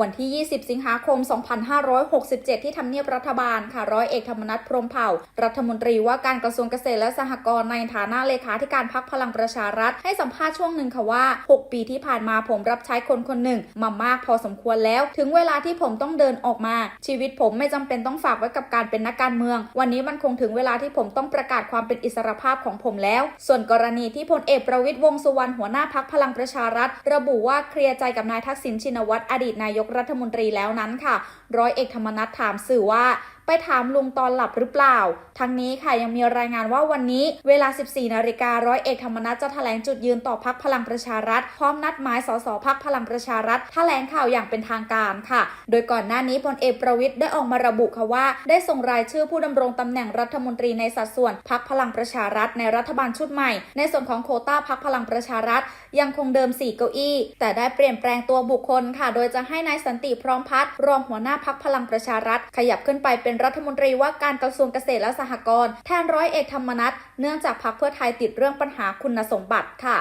วันที่ 20 สิงหาคม 2567 ที่ทำเนียบรัฐบาลค่ะ ร้อยเอกธรรมนัฐพรมเผ่า รัฐมนตรีว่าการกระทรวงเกษตรและสหกรณ์ในฐานะเลขาธิการพักพลังประชารัฐ ให้สัมภาษณ์ช่วงหนึ่งค่ะว่า 6 ปีที่ผ่านมาผมรับใช้คนคนหนึ่ง มามากพอสมควรแล้ว ถึงเวลาที่ผมต้องเดินออกมา ชีวิตผมไม่จำเป็นต้องฝากไว้กับการเป็นนักการเมือง วันนี้มันคงถึงเวลาที่ผมต้องประกาศความเป็นอิสรภาพของผมแล้ว ส่วนกรณีที่พลเอกประวิตยวงสุวรรณหัวหน้าพักพลังประชารัฐ ระบุว่าเคลียร์ใจกับนายทักษิณชินวัตรอดีตนายกรัฐมนตรีแล้วนั้นค่ะ ร้อยเอกธรรมนัฐถามสื่อว่า ไปถามลุงตอนหลับหรือเปล่า ทั้งนี้ค่ะยังมีรายงานว่าวันนี้เวลา 14 นาฬิการ้อยเอกธรรมนัฐจะแถลงจุดยืนต่อพักพลังประชารัฐ พร้อมนัดหมายสสพักพลังประชารัฐแถลงข่าวอย่างเป็นทางการค่ะ โดยก่อนหน้านี้พลเอกประวิตยได้ออกมาระบุค่ะว่า ได้ส่งรายชื่อผู้ดำรงตำแหน่งรัฐมนตรีในสัดส่วนพักพลังประชารัฐในรัฐบาลชุดใหม่ ในส่วนของโคต้าพักพลังประชารัฐ ยังคงเดิม 4 เก้าอี้ แต่ได้เปลี่ยนแปลงตัวบุคคลค่ะ โดยจะให้นายสันติพร้อมพัฒน์รองหัวหน้าพักพลังประชารัฐ ขยับขึ้นไปเป็นรัฐมนตรีว่าการกระทรวงเกษตรและสหกรณ์แทนร้อยเอกธรรมนัฐเนื่องจากพรรคเพื่อไทยติดเรื่องปัญหาคุณสมบัติค่ะ